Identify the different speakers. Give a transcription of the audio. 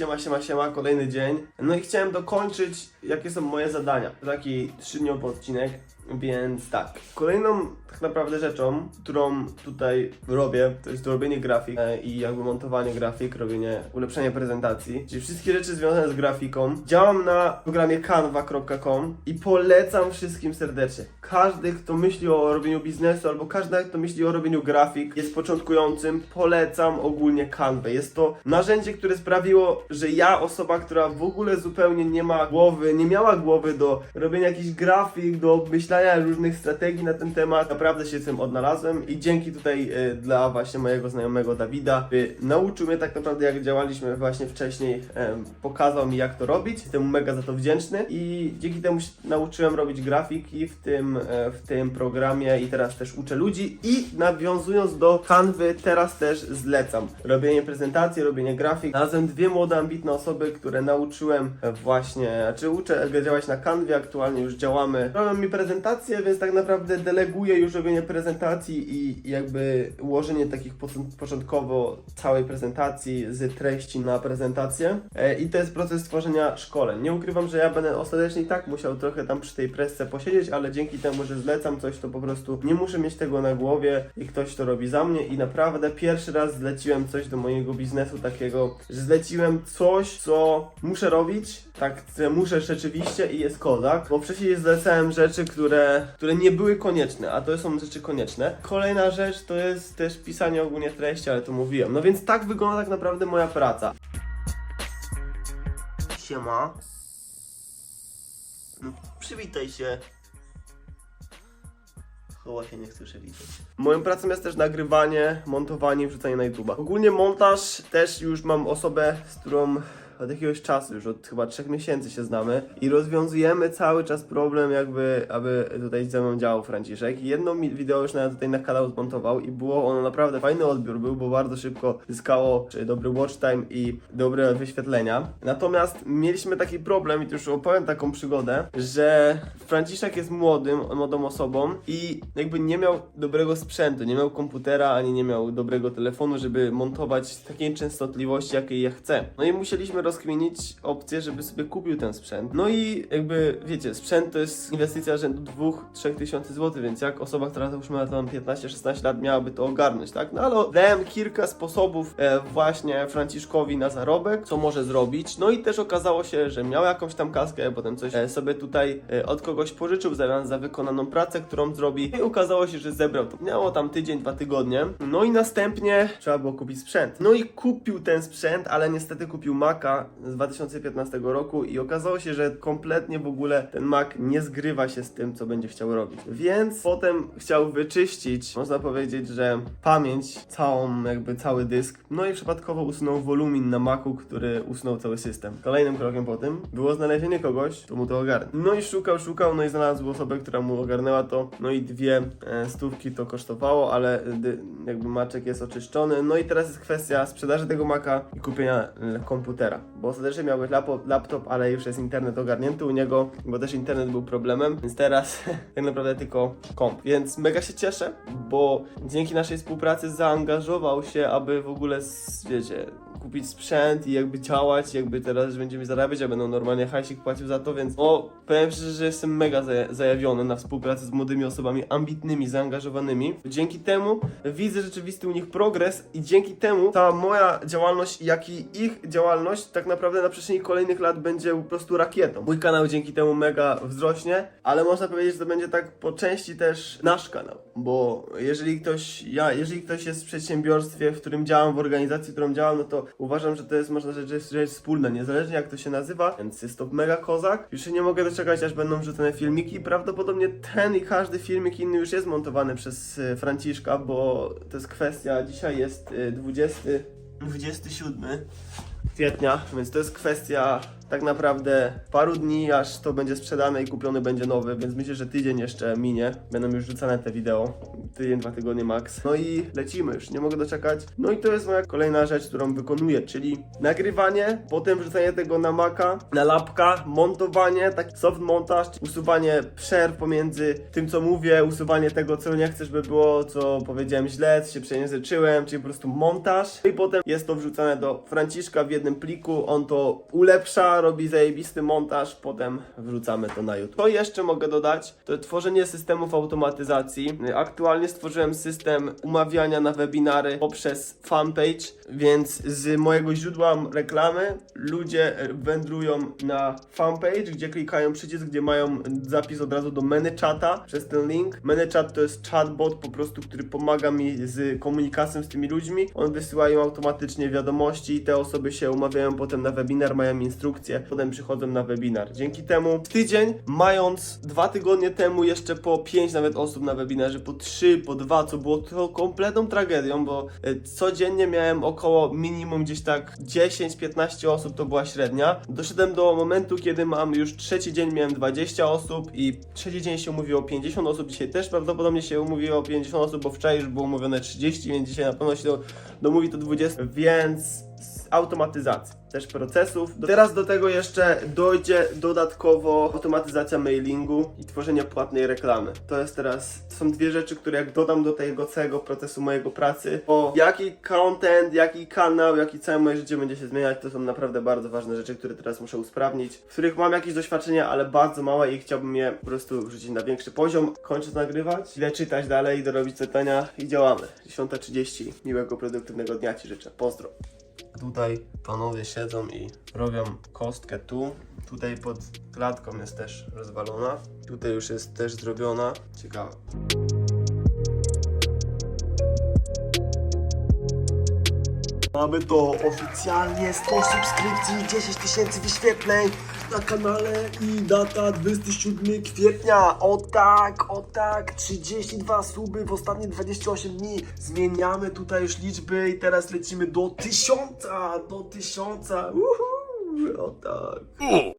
Speaker 1: Siema, siema, siema, kolejny dzień. No i chciałem dokończyć, jakie są moje zadania. Taki trzydniowy odcinek, więc tak. Kolejną tak naprawdę rzeczą, którą tutaj robię, to jest robienie grafik e, i jakby montowanie grafik, robienie, ulepszenie prezentacji. Czyli wszystkie rzeczy związane z grafiką. Działam na programie canva.com i polecam wszystkim serdecznie. Każdy, kto myśli o robieniu biznesu, albo każdy, kto myśli o robieniu grafik, jest początkującym, polecam ogólnie Canva. Jest to narzędzie, które sprawiło, że ja, osoba, która w ogóle zupełnie nie ma głowy, nie miała głowy do robienia jakichś grafik, do myślenia różnych strategii na ten temat, naprawdę się tym odnalazłem i dzięki tutaj e, dla właśnie mojego znajomego Dawida, by nauczył mnie tak naprawdę jak działaliśmy właśnie wcześniej, em, pokazał mi jak to robić, jestem mu mega za to wdzięczny i dzięki temu się nauczyłem robić grafiki w tym, e, w tym programie i teraz też uczę ludzi i nawiązując do Canvy teraz też zlecam robienie prezentacji, robienie grafik. Znalazłem dwie młode, ambitne osoby, które nauczyłem e, właśnie, znaczy uczę działać na Canwie, aktualnie już działamy. Robią mi prezentacje, więc tak naprawdę deleguję już robienie prezentacji i jakby ułożenie takich poc- początkowo całej prezentacji z treści na prezentację. E, I to jest proces tworzenia szkoleń. Nie ukrywam, że ja będę ostatecznie i tak musiał trochę tam przy tej presce posiedzieć, ale dzięki temu, że zlecam coś, to po prostu nie muszę mieć tego na głowie i ktoś to robi za mnie i naprawdę pierwszy raz zleciłem coś do mojego biznesu takiego, że zleciłem coś, co muszę robić, tak, muszę rzeczywiście i jest kozak, bo wcześniej zlecałem rzeczy, które, które nie były konieczne, a to są rzeczy konieczne. Kolejna rzecz to jest też pisanie ogólnie treści, ale to mówiłem. No więc tak wygląda tak naprawdę moja praca. Siema. No, przywitaj się. Chyba się nie chcę przywitać. Moją pracą jest też nagrywanie, montowanie i wrzucanie na YouTube. Ogólnie montaż też już mam osobę, z którą od jakiegoś czasu, już od chyba trzech miesięcy się znamy i rozwiązujemy cały czas problem jakby, aby tutaj ze mną działał Franciszek. Jedno wideo już nawet tutaj na kanał zmontował i było ono naprawdę fajny odbiór był, bo bardzo szybko zyskało dobry watch time i dobre wyświetlenia. Natomiast mieliśmy taki problem i tu już opowiem taką przygodę, że Franciszek jest młodym, młodą osobą i jakby nie miał dobrego sprzętu, nie miał komputera, ani nie miał dobrego telefonu, żeby montować takiej częstotliwości, jakiej ja chcę. No i musieliśmy rozkminić opcję, żeby sobie kupił ten sprzęt. No i jakby, wiecie, sprzęt to jest inwestycja rzędu 2-3 tysięcy złotych, więc jak osoba, która załóżmy ma tam 15-16 lat miałaby to ogarnąć, tak? No ale dałem kilka sposobów e, właśnie Franciszkowi na zarobek, co może zrobić. No i też okazało się, że miał jakąś tam kaskę, potem coś e, sobie tutaj e, od kogoś pożyczył w zamian za wykonaną pracę, którą zrobi. I okazało się, że zebrał to. Miało tam tydzień, dwa tygodnie. No i następnie trzeba było kupić sprzęt. No i kupił ten sprzęt, ale niestety kupił Maca z 2015 roku i okazało się, że kompletnie w ogóle ten Mac nie zgrywa się z tym, co będzie chciał robić. Więc potem chciał wyczyścić, można powiedzieć, że pamięć, całą, jakby cały dysk. No i przypadkowo usunął wolumin na Macu, który usunął cały system. Kolejnym krokiem po tym było znalezienie kogoś, kto mu to ogarnie. No i szukał, szukał, no i znalazł osobę, która mu ogarnęła to. No i dwie e, stówki to kosztowało, ale jakby maczek jest oczyszczony. No i teraz jest kwestia sprzedaży tego Maca i kupienia e, komputera. Bo ostatecznie miał być laptop, ale już jest internet ogarnięty u niego, bo też internet był problemem, więc teraz tak naprawdę tylko komp. Więc mega się cieszę, bo dzięki naszej współpracy zaangażował się, aby w ogóle, wiecie, kupić sprzęt i jakby działać, jakby teraz będziemy zarabiać, ja będę normalnie hajsik płacił za to, więc o, powiem szczerze, że jestem mega zaja- zajawiony na współpracę z młodymi osobami ambitnymi, zaangażowanymi. Dzięki temu widzę rzeczywisty u nich progres i dzięki temu ta moja działalność, jak i ich działalność tak naprawdę na przestrzeni kolejnych lat będzie po prostu rakietą. Mój kanał dzięki temu mega wzrośnie, ale można powiedzieć, że to będzie tak po części też nasz kanał, bo jeżeli ktoś, ja, jeżeli ktoś jest w przedsiębiorstwie, w którym działam, w organizacji, w którą działam, no to uważam, że to jest można rzecz, rzecz, rzecz wspólna, niezależnie jak to się nazywa, więc jest to mega kozak. Już się nie mogę doczekać, aż będą wrzucone filmiki. Prawdopodobnie ten i każdy filmik inny już jest montowany przez e, Franciszka, bo to jest kwestia, dzisiaj jest e, 20, 27 kwietnia, więc to jest kwestia tak naprawdę paru dni, aż to będzie sprzedane i kupiony będzie nowy, więc myślę, że tydzień jeszcze minie. Będą już rzucane te wideo. Tydzień, dwa tygodnie max. No i lecimy już, nie mogę doczekać. No i to jest moja kolejna rzecz, którą wykonuję, czyli nagrywanie, potem wrzucanie tego na Maca, na lapka, montowanie, tak soft montaż, usuwanie przerw pomiędzy tym, co mówię, usuwanie tego, co nie chcesz, by było, co powiedziałem źle, co się przejęzyczyłem, czyli po prostu montaż. I potem jest to wrzucane do Franciszka w jednym pliku, on to ulepsza, robi zajebisty montaż, potem wrzucamy to na YouTube. Co jeszcze mogę dodać? To tworzenie systemów automatyzacji. Aktualnie stworzyłem system umawiania na webinary poprzez fanpage, więc z mojego źródła reklamy ludzie wędrują na fanpage, gdzie klikają przycisk, gdzie mają zapis od razu do ManyChata przez ten link. ManyChat to jest chatbot po prostu, który pomaga mi z komunikacją z tymi ludźmi. On wysyła im automatycznie wiadomości i te osoby się umawiają potem na webinar, mają instrukcje, potem przychodzą na webinar. Dzięki temu w tydzień, mając dwa tygodnie temu jeszcze po pięć nawet osób na webinarze, po trzy, po dwa, co było to kompletną tragedią, bo e, codziennie miałem około minimum gdzieś tak 10-15 osób, to była średnia. Doszedłem do momentu, kiedy mam już trzeci dzień, miałem 20 osób i trzeci dzień się umówiło 50 osób, dzisiaj też prawdopodobnie się umówiło 50 osób, bo wczoraj już było umówione 30, więc dzisiaj na pewno się do, domówi to 20, więc z automatyzacji też procesów. Teraz do tego jeszcze dojdzie dodatkowo automatyzacja mailingu i tworzenie płatnej reklamy. To jest teraz, to są dwie rzeczy, które jak dodam do tego całego procesu mojego pracy, bo jaki content, jaki kanał, jaki całe moje życie będzie się zmieniać, to są naprawdę bardzo ważne rzeczy, które teraz muszę usprawnić, w których mam jakieś doświadczenia, ale bardzo małe i chciałbym je po prostu wrzucić na większy poziom. Kończę nagrywać, ile czytać dalej, dorobić zadania i działamy. 10.30, miłego, produktywnego dnia Ci życzę. Pozdro. Tutaj panowie siedzą i robią kostkę tu. Tutaj pod klatką jest też rozwalona. Tutaj już jest też zrobiona. Ciekawe. Mamy to oficjalnie 100 subskrypcji, 10 tysięcy wyświetleń na kanale i data 27 kwietnia. O tak, o tak, 32 suby w ostatnie 28 dni. Zmieniamy tutaj już liczby i teraz lecimy do 1000, do 1000. Uhu, o tak.